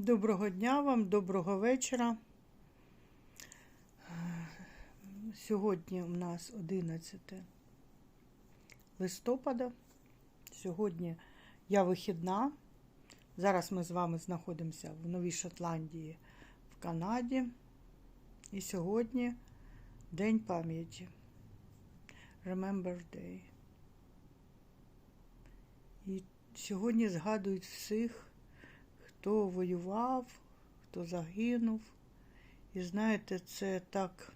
Доброго дня вам, доброго вечора. Сьогодні у нас 11 листопада. Сьогодні я вихідна. Зараз ми з вами знаходимося в Новій Шотландії в Канаді. І сьогодні День пам'яті. Remember Day. І сьогодні згадують всіх хто воював, хто загинув. І знаєте, це так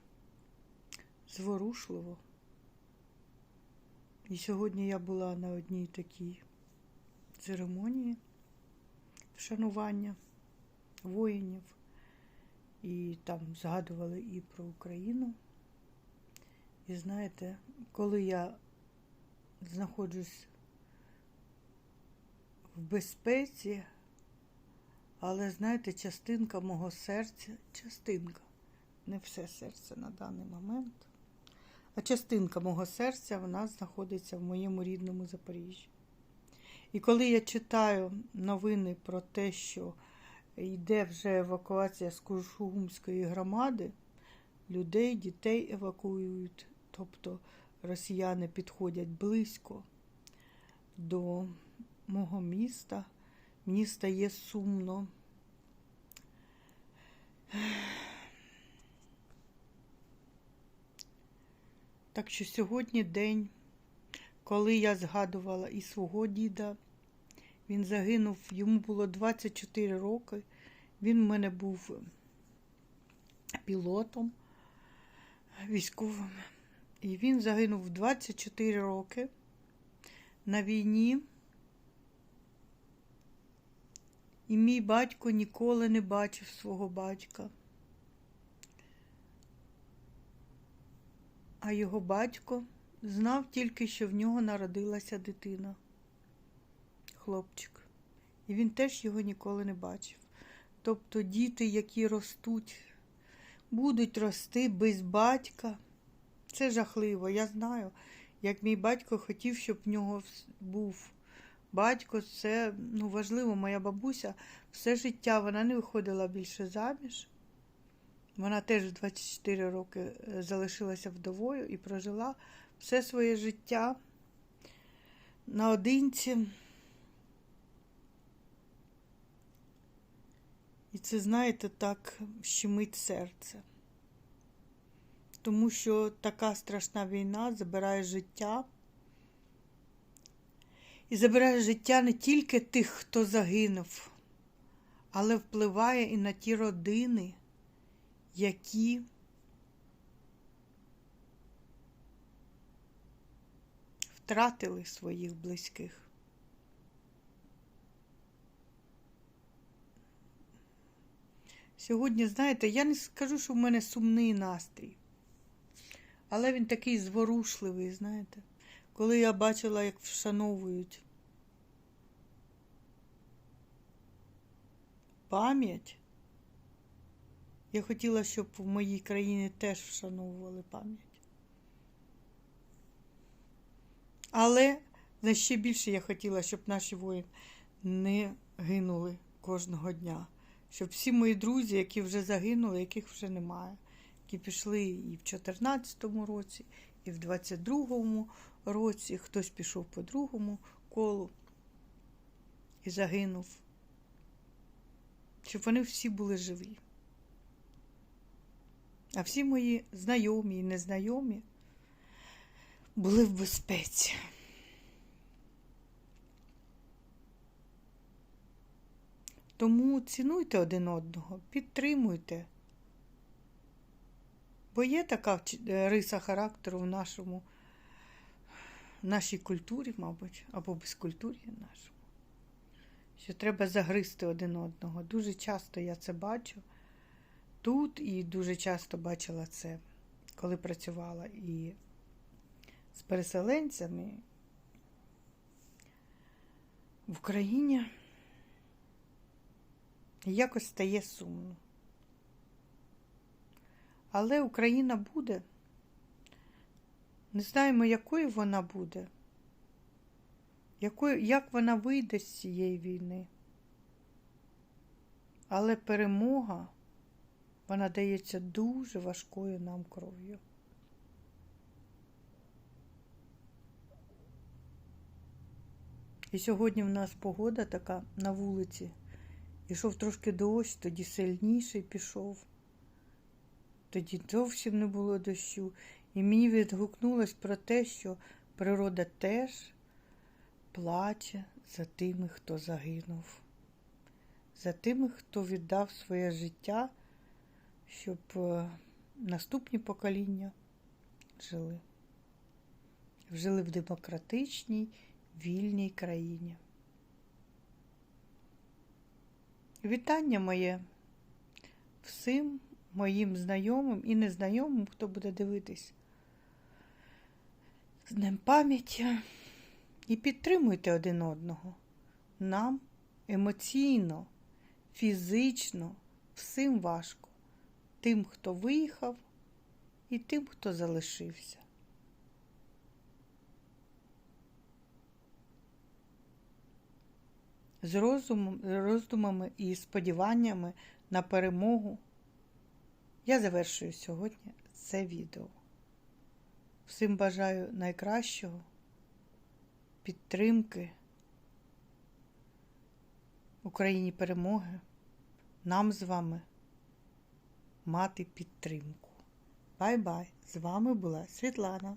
зворушливо. І сьогодні я була на одній такій церемонії вшанування воїнів. І там згадували і про Україну. І знаєте, коли я знаходжусь в безпеці, але, знаєте, частинка мого серця, частинка, не все серце на даний момент, а частинка мого серця вона знаходиться в моєму рідному Запоріжжі. І коли я читаю новини про те, що йде вже евакуація з Кушугумської громади, людей, дітей евакуюють, тобто росіяни підходять близько до мого міста. Мені стає сумно. Так що сьогодні день, коли я згадувала і свого діда, він загинув, йому було 24 роки. Він в мене був пілотом військовим. І він загинув 24 роки на війні. І мій батько ніколи не бачив свого батька. А його батько знав тільки, що в нього народилася дитина, хлопчик. І він теж його ніколи не бачив. Тобто діти, які ростуть, будуть рости без батька. Це жахливо. Я знаю, як мій батько хотів, щоб в нього був батько, це ну, важливо. Моя бабуся все життя вона не виходила більше заміж. Вона теж в 24 роки е, залишилася вдовою і прожила все своє життя наодинці. І це, знаєте, так щемить серце. Тому що така страшна війна забирає життя. І забирає життя не тільки тих, хто загинув, але впливає і на ті родини, які втратили своїх близьких. Сьогодні, знаєте, я не скажу, що в мене сумний настрій, але він такий зворушливий, знаєте, коли я бачила, як вшановують пам'ять. Я хотіла, щоб в моїй країні теж вшановували пам'ять. Але ще більше я хотіла, щоб наші воїни не гинули кожного дня. Щоб всі мої друзі, які вже загинули, яких вже немає, які пішли і в 2014 році, і в 22-му році, хтось пішов по другому колу і загинув щоб вони всі були живі. А всі мої знайомі і незнайомі були в безпеці. Тому цінуйте один одного, підтримуйте. Бо є така риса характеру в нашому, нашій культурі, мабуть, або безкультурі нашому що треба загризти один одного. Дуже часто я це бачу тут і дуже часто бачила це, коли працювала і з переселенцями в Україні. Якось стає сумно. Але Україна буде. Не знаємо, якою вона буде якою, як вона вийде з цієї війни. Але перемога, вона дається дуже важкою нам кров'ю. І сьогодні в нас погода така на вулиці. Ішов трошки дощ, тоді сильніший пішов. Тоді зовсім не було дощу. І мені відгукнулось про те, що природа теж плаче за тими, хто загинув, за тими, хто віддав своє життя, щоб е, наступні покоління жили. Жили в демократичній, вільній країні. Вітання моє всім моїм знайомим і незнайомим, хто буде дивитись з Днем пам'яті. І підтримуйте один одного. Нам емоційно, фізично, всім важко. Тим, хто виїхав, і тим, хто залишився. З розумом, роздумами і сподіваннями на перемогу я завершую сьогодні це відео. Всім бажаю найкращого, підтримки, Україні перемоги, нам з вами мати підтримку. Бай-бай! З вами була Світлана.